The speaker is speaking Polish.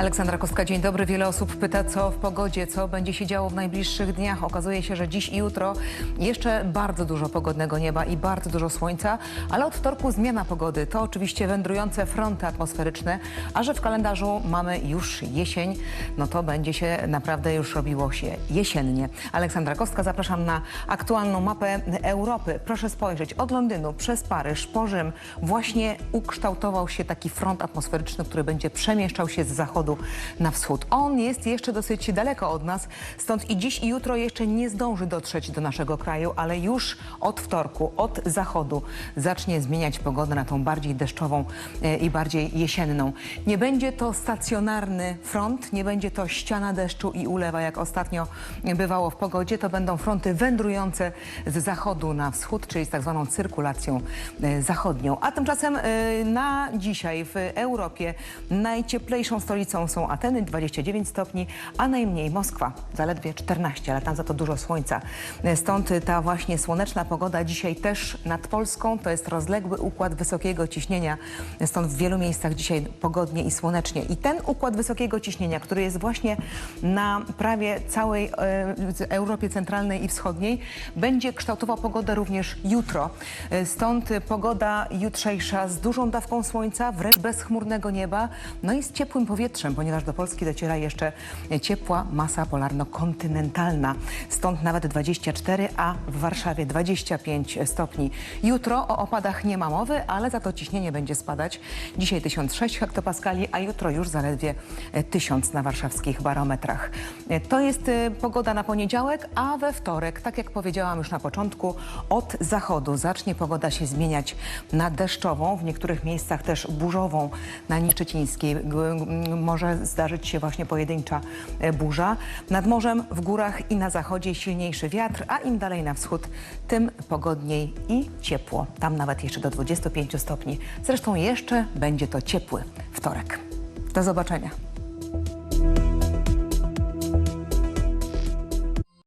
Aleksandra Kostka, dzień dobry. Wiele osób pyta, co w pogodzie, co będzie się działo w najbliższych dniach. Okazuje się, że dziś i jutro jeszcze bardzo dużo pogodnego nieba i bardzo dużo słońca, ale od wtorku zmiana pogody. To oczywiście wędrujące fronty atmosferyczne, a że w kalendarzu mamy już jesień, no to będzie się naprawdę już robiło się jesiennie. Aleksandra Kostka, zapraszam na aktualną mapę Europy. Proszę spojrzeć, od Londynu przez Paryż po Rzym właśnie ukształtował się taki front atmosferyczny, który będzie przemieszczał się z zachodu na wschód. On jest jeszcze dosyć daleko od nas, stąd i dziś i jutro jeszcze nie zdąży dotrzeć do naszego kraju, ale już od wtorku, od zachodu zacznie zmieniać pogodę na tą bardziej deszczową e, i bardziej jesienną. Nie będzie to stacjonarny front, nie będzie to ściana deszczu i ulewa, jak ostatnio bywało w pogodzie. To będą fronty wędrujące z zachodu na wschód, czyli z tak zwaną cyrkulacją e, zachodnią. A tymczasem e, na dzisiaj w Europie najcieplejszą stolicą są Ateny, 29 stopni, a najmniej Moskwa, zaledwie 14, ale tam za to dużo słońca. Stąd ta właśnie słoneczna pogoda dzisiaj też nad Polską. To jest rozległy układ wysokiego ciśnienia, stąd w wielu miejscach dzisiaj pogodnie i słonecznie. I ten układ wysokiego ciśnienia, który jest właśnie na prawie całej e, Europie Centralnej i Wschodniej, będzie kształtował pogodę również jutro. Stąd pogoda jutrzejsza z dużą dawką słońca, wręcz bez chmurnego nieba, no i z ciepłym powietrzem, ponieważ do Polski dociera jeszcze ciepła masa polarno-kontynentalna. Stąd nawet 24, a w Warszawie 25 stopni. Jutro o opadach nie ma mowy, ale za to ciśnienie będzie spadać. Dzisiaj 1006 hektopaskali, a jutro już zaledwie 1000 na warszawskich barometrach. To jest e, pogoda na poniedziałek, a we wtorek, tak jak powiedziałam już na początku, od zachodu zacznie pogoda się zmieniać na deszczową, w niektórych miejscach też burzową na Niszczycińskiej. Może zdarzyć się właśnie pojedyncza e, burza. Nad morzem, w górach i na zachodzie silniejszy wiatr, a im dalej na wschód, tym pogodniej i ciepło. Tam nawet jeszcze do 25 stopni. Zresztą jeszcze będzie to ciepły wtorek. Do zobaczenia.